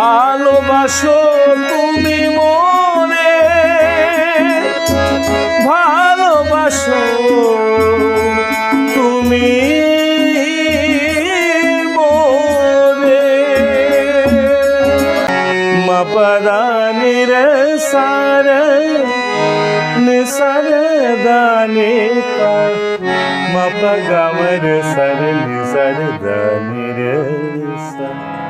ভালোবাসো তুমি মনে। ভালোবাসো তুমি মনে। মপদানির সার, নিসর দানে মপ গমর সর, নিসর দানে রে সা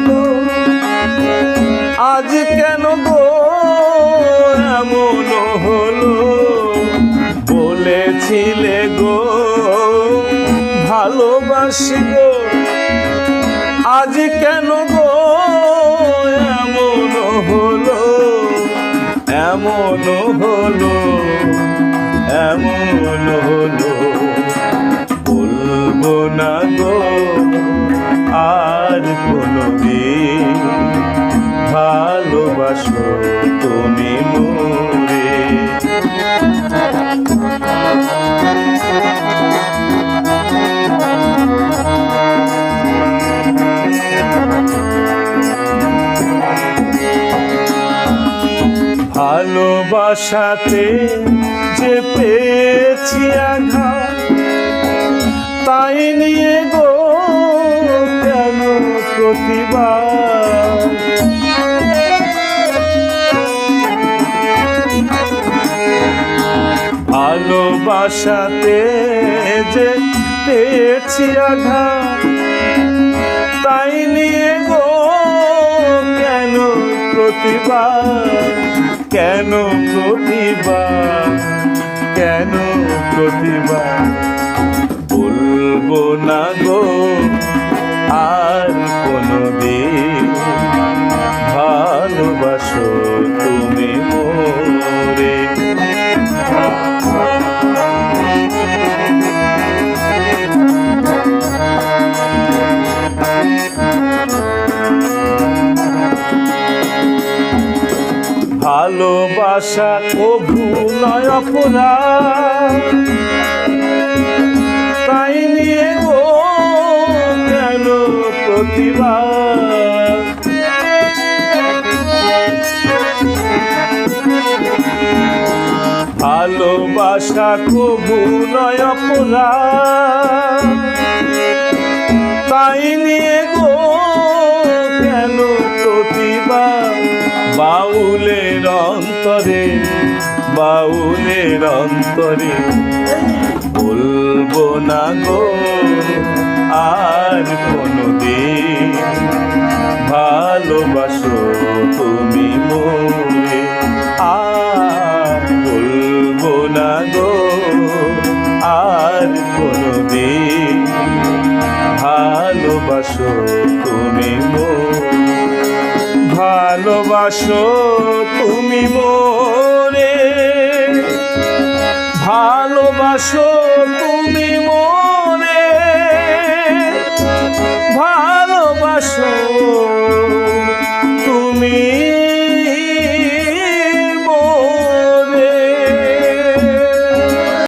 ভালোবাসি গো। আজ কেন গো? এমন হলো এমন হলো এমন হলো। বলব না গো, আর কোনো দিন ভালোবাসো তুমি। ভালোবাসাতে যে পেয়েছি আঘাত, তাই নিয়ে গো কেন প্রতিবার ভালোবাসাতে যে পেয়েছি আঘাত, তাই নিয়ে গো কেন প্রতিবার কেন প্রতিবার কেন প্রতিবার বলব না গো আর কোনো দিন ভালোবাসো তুমি ভালোবাসা কভু নয় অপরাধ। তাই নিয়ে গো কেন প্রতিবাদ? ভালোবাসা কভু নয় অপরাধ। তাই নিয়ে বাউলের অন্তরে বাউলের অন্তরে বলব না গো আর কোনো দিন ভালোবাসো তুমি মোরে। ভালোবাসো তুমি মোরে। ভালোবাসো তুমি মোরে। ভালোবাসো তুমি